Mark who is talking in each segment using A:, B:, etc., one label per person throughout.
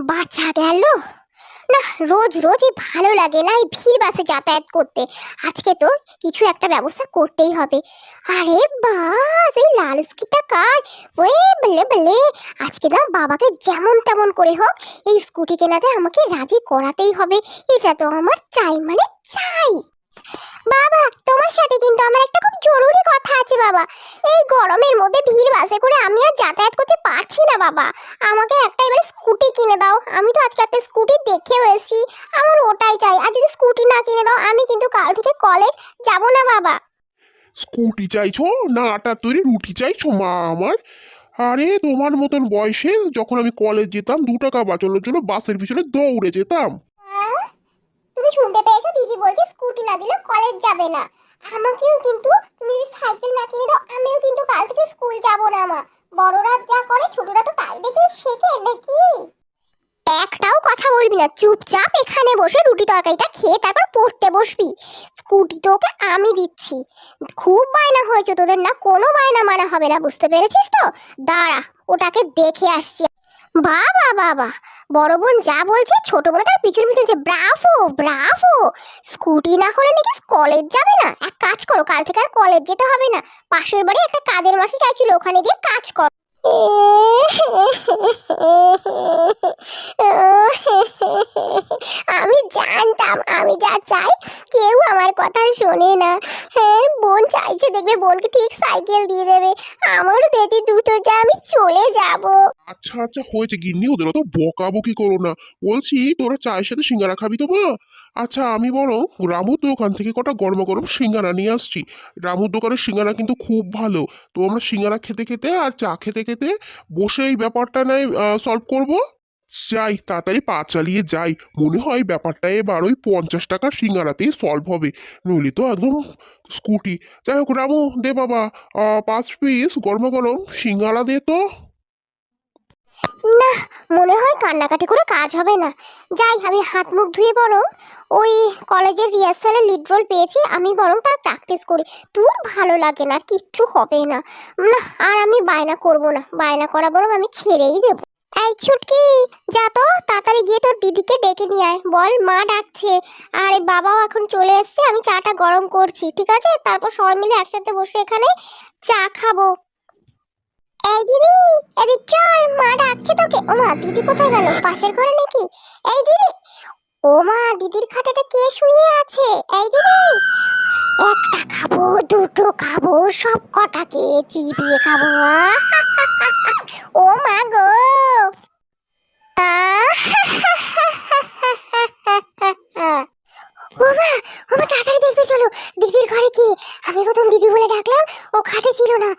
A: বাচ্চা গেল। না, রোজ রোজই ভালো লাগে না এই ভিড় বাসে যাতায়াত করতে। আজকে তো কিছু একটা ব্যবস্থা করতেই হবে। আরে বাস এই লাল স্কিটা কার? ওয়ে, বলে বলে। আজকে না বাবাকে যেমন তেমন করে হোক, এই স্কুটি কেনাতে আমাকে রাজি করাতেই হবে। এটা তো আমার চাই মানে চাই। বাবা, তোমার সাথে কিন্তু আমার একটা খুব জরুরি কথা আছে বাবা। এই গরমের মধ্যে ভিড় বাসে করে আমি আর যাতায়াত করতে পারছি না বাবা। আমাকে একটা এবারে স্কুটি কিনে দাও। আমি তো আজকে একটা স্কুটি দেখেও এসেছি। আমার ওটাই চাই। আর যদি স্কুটি না কিনে দাও আমি কিন্তু কাল থেকে কলেজ যাব না বাবা।
B: স্কুটি চাইছো? না আটার তৈরি রুটি চাইছো মা আমার? আরে তোমার মতন বয়সে যখন আমি কলেজ যেতাম দু টাকা বাঁচানোর জন্য বাসের পিছনে দৌড়ে যেতাম।
A: তুমি শুনতে পেয়েছ? দিদি বলছে স্কুটি না দিলে কলেজ যাবে না। আমাকেও কিন্তু তুমি সাইকেল না কিনে দাও আমিও কিন্তু কাল থেকে স্কুল যাব না মা। বড়রা যা করে ছোটরা তো তাই দেখে শেখে নাকি? একটাও কথা বলবি না, চুপচাপ এখানে বসে রুটি তরকারিটা খেয়ে তারপর পড়তে বসবি। স্কুটি তো ওকে আমি দিচ্ছি। খুব বায়না হয়েছে তোদের না, কোনো বায়না মানা হবে না, বুঝতে পেরেছিস তো? দাঁড়া, ওটাকে দেখে আসছি। বাবা বাবা। বড় বোন যা বলছে, ছোট বোন তার পিছন পিছন যে, ব্রাভো ব্রাভো! স্কুটি না হলে নাকি কলেজ যাবে না? এক কাজ করো, কাল থেকে আর কলেজ যেতে হবে না। পাশের বাড়ি একটা কাজের মাসে চাইছিল, ওখানে গিয়ে কাজ কর। আমি জানতাম, আমি যা চাই, কেউ আমার কথা শোনে না। হ্যাঁ চাইছে দেখবে বোনকে ঠিক সাইকেল দিয়ে দেবে। আমারও দিদি দুটো যা আমি চলে যাব।
B: আচ্ছা আচ্ছা হয়েছে গিন্নি ওদের অত বকাবকি করো না। বলছি, তোরা চায়ের সাথে সিঙ্গারা খাবি তো মা? আচ্ছা আমি বলো রামুর দোকান থেকে কটা গরম গরম সিঙ্গারা নিয়ে আসছি। রামুর দোকানের সিঙ্গারা কিন্তু খুব ভালো। তো আমরা সিঙ্গারা খেতে খেতে আর চা খেতে খেতে বসে এই ব্যাপারটা নয় সলভ করব? যাই, তাড়াতাড়ি পা চালিয়ে যাই। মনে হয় ব্যাপারটা এবার ওই পঞ্চাশ টাকার সিঙ্গারাতেই সলভ হবে। নইলে তো একদম স্কুটি। যাই হোক, রামু, দে বাবা। পাঁচ পিস গরম গরম সিঙ্গারা দে তো।
A: না, মনে হয় কান্নাকাটি করে কাজ হবে না। যাই, আমি হাত মুখ ধুয়ে বরং ওই কলেজের রিহার্সালে লিড রোল পেয়েছি। আমি বরং তার প্র্যাকটিস করি। তোর ভালো লাগে না কিচ্ছু হবে না। না, আর আমি বায়না করব না। বায়না করা বরং আমি ছেড়েই দেবো। এই ছুটকি, যা তো, তাড়াতাড়ি গিয়ে তোর দিদিকে ডেকে নিয়ে আয়। বল, মা ডাকছে। আর বাবাও এখন চলে এসছে, আমি চাটা গরম করছি, ঠিক আছে? তারপর সবাই মিলে একসাথে বসে এখানে চা খাব। এই দিদি, এদিক চল, মা ডাকছে তোকে। ও মা, দিদি কোথায় গেল? পাশের ঘরে নাকি? এই দিদি, ও মা, দিদির খাটেটা কে শুয়ে আছে? এই দিদি, একটা খাব, দুটো খাব, সব কটাকে চিবিয়ে খাব! ও মা গো। আহ! ও মা ও মা, তাড়াতাড়ি দেখবে, চলো। দিদির ঘরে কি আমি প্রথম দিদি বলে ডাকলাম, ও খাটে ছিল না।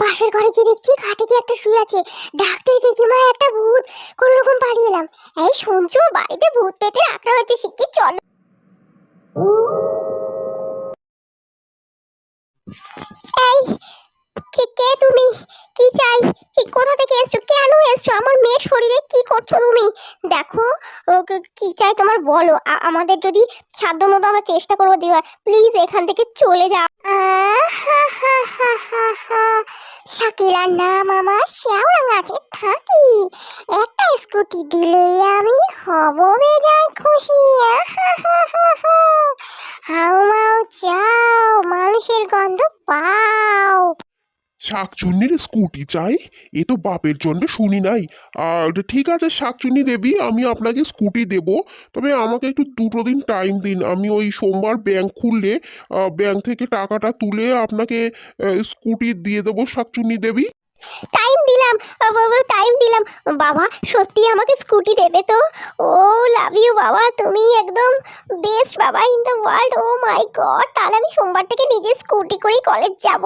A: পাশের ঘরে গিয়ে দেখছি খাটে কি একটা শুয়ে আছে। ডাকতেই দেখি মা, একটা ভূত। কোনো রকম পালিয়ে এলাম। এই শুনছো, বাড়িতে ভূত পেতে রাখা হয়েছে শিখে চলো এই, কে কে তুমি? কি চাই কি কোথা থেকে এসছো? কেন এসছো? আমার মেয়ের শরীরে কি করছ তুমি? দেখো ক- চাই তোমার বলো। আমাদের যদি সাধ্য মতো আমরা চেষ্টা করব দেওয়ার প্লিজ এখান থেকে চলে যাও। শাকিলার নাম আমার শ্যাওরাঙ্গাতে থাকি। একটা স্কুটি দিলে আমি হব, বেজায় খুশি। হাউ মাউ চাও, মানুষের গন্ধ পাও।
B: শাকচুন্নির স্কুটি চাই? এ তো বাপের জন্য শুনি নাই। আর ঠিক আছে শাকচুন্নি দেবী, আমি আপনাকে স্কুটি দেব। তবে আমাকে একটু দুটো দিন টাইম দিন। আমি ওই সোমবার ব্যাংক খুললে ব্যাংক থেকে টাকাটা তুলে আপনাকে স্কুটি দিয়ে দেবো শাকচুন্নি দেবী।
A: টাইম দিলাম। টাইম দিলাম। বাবা, সত্যি আমাকে স্কুটি দেবে তো? ও লাভ ইউ বাবা। তুমি একদম বেস্ট বাবা in the world oh my God তাহলে আমি সোমবার থেকে নিজে স্কুটি করেই কলেজ যাব।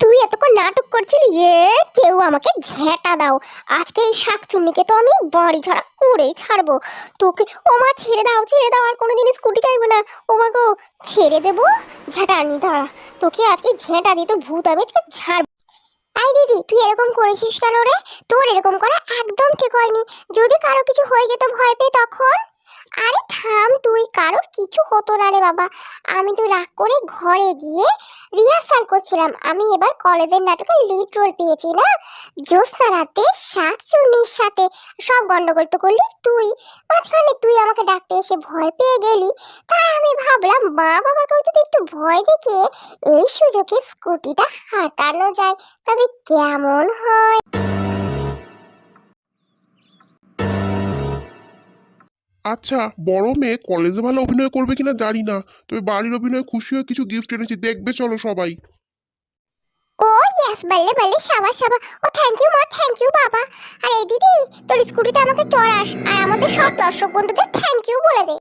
A: তুই এতক্ষণ নাটক করছিলি এ, কেউ আমাকে ঝেঁটা দাও। আজকে এই শাকচুন্নিকে তো আমি বাড়ি ছাড়া করেই ছাড়বো। তোকে, ও মা ছেড়ে দাও ছেড়ে দাও, আর কোনো কোনোদিন স্কুটি চাইব না। ও মা গো, ছেড়ে দেবো? ঝেঁটা আনি দাঁড়া। তোকে আজকে ঝেঁটা দিয়ে তোর ভূত আমি আজকে ঝাড় আই দিদি, তুই এরকম করেছিস কেন রে? তোর এরকম করা একদম ঠিক হয়নি। যদি কারও কিছু হয়ে যেত ভয় পেয়ে তখন? আরে থাম, তুই, কারোর কিছু হতো না রে বাবা। আমি তো রাগ করে ঘরে গিয়ে রিহার্সাল করছিলাম। আমি এবার কলেজের নাটকের লিড রোল পেয়েছি না? জ্যোৎস্না রাতে সাত চুন্নির সাথে সব গন্ডগোল তো করলি তুই। মাঝখানে তুই আমাকে ডাকতে এসে ভয় পেয়ে গেলি। তাই আমি ভাবলাম, মা বাবাকেও যদি একটু ভয় দেখিয়ে এই সুযোগে স্কুটিটা হাঁটানো যায়, তবে কেমন হয়?
B: আচ্ছা বড় মেয়ে কলেজে ভালো অভিনয় করবে কিনা জানি না, তবে বাড়ির অভিনয় খুশি হয়ে কিছু গিফট এনেছি, দেখবে চলো সবাই।
A: ও ইয়েস বললে বললে, সাবা সাবা। ও থ্যাংক ইউ মা থ্যাংক ইউ বাবা। আর এই দিদি, তোর স্কুটিতে আমাকে চড়াস, আর আমাদের সব দর্শক বন্ধুদের থ্যাংক ইউ বলে দে।